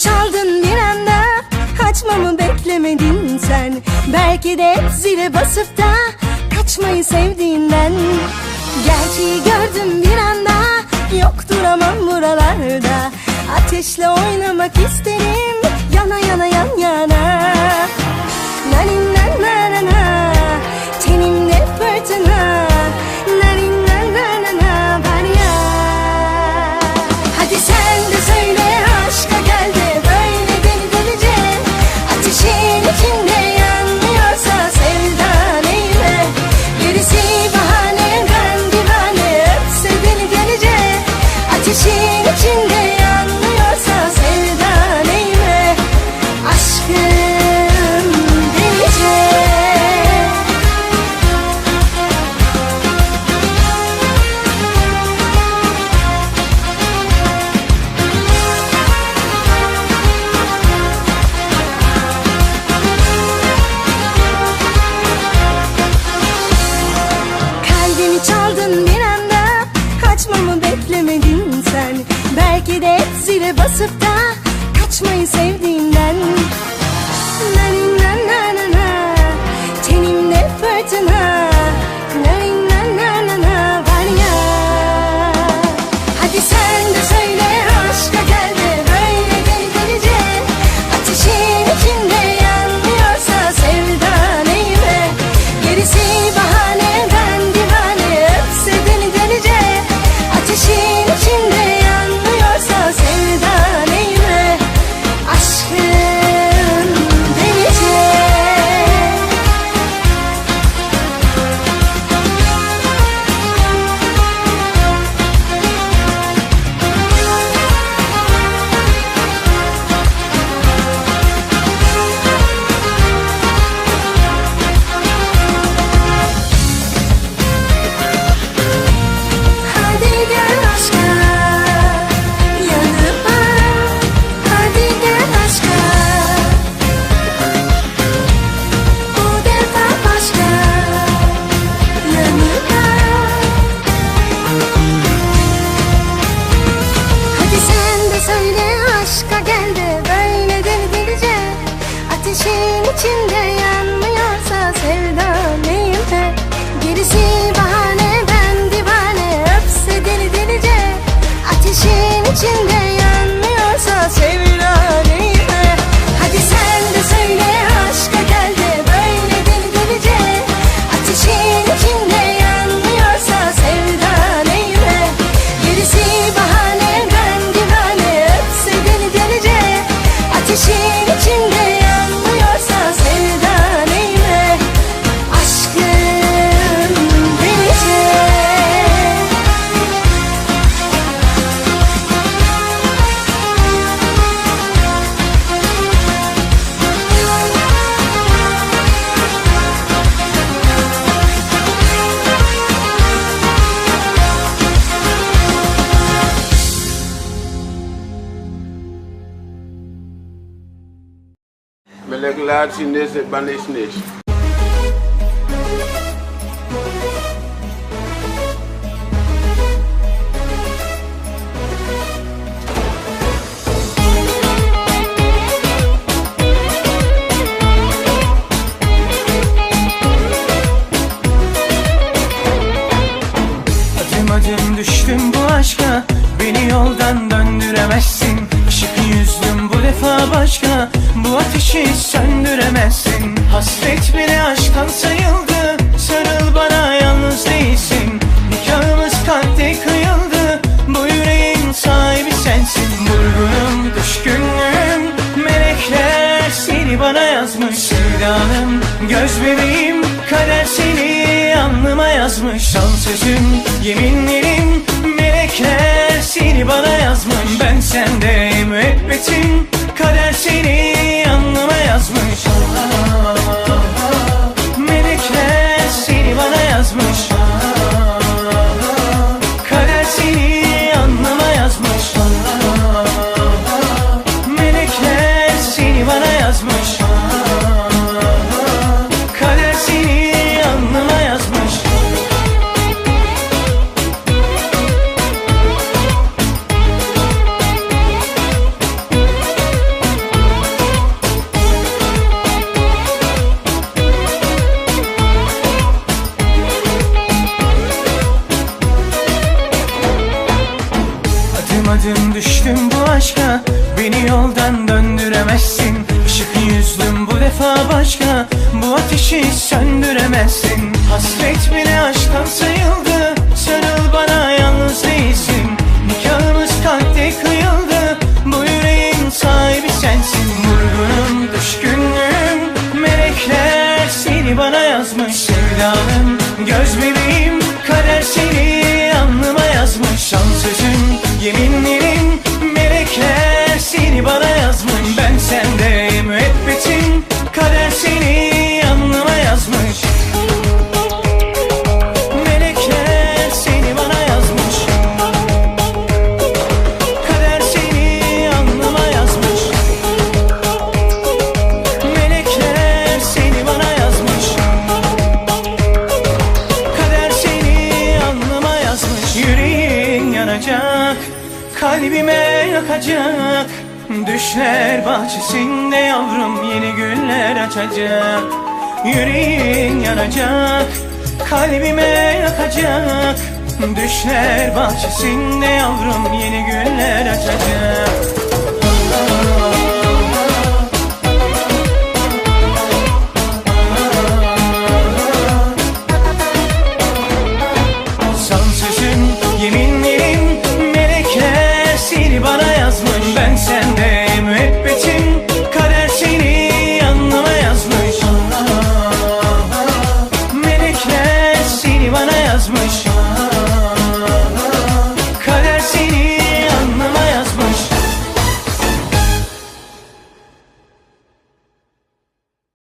Çaldın bir anda. Kaçmamı beklemedin sen? Belki de zile basıp da Kaçmayı sevdiğinden. Gerçeği gördüm bir anda Yok duramam buralarda. Ateşle oynamak isterim Yana yana yan yana. Nanin 신 zile basıp da Kaçmayı sevdiğinden Melek laat zien deze ban is niks. Adım düştüm bu aşka Beni yoldan döndüremezsin Işık yüzdüm bu defa başka Bu ateşi söndüremezsin. Hasret bile aşktan sayıldı. Sarıl bana yalnız değilsin. Nikahımız kalpte kıyıldı. Bu yüreğin sahibi sensin. Vurgunum, düşkünlüğüm Melekler seni bana yazmış. Sevdanım, göz bebeğim Kader seni alnıma yazmış. Son sözüm, yeminlerim Melekler seni bana yazmış. Ben sende Adım düştüm bu aşka Beni yoldan döndüremezsin. Işık yüzlüm bu defa başka Bu ateşi söndüremezsin. Hasret bile aşktan sayıldı yanacak Kalbime yakacak. Düşler bahçesinde yavrum yeni güller açacak. Yüreğin yanacak Kalbime yakacak. Düşler bahçesinde yavrum yeni güller açacak.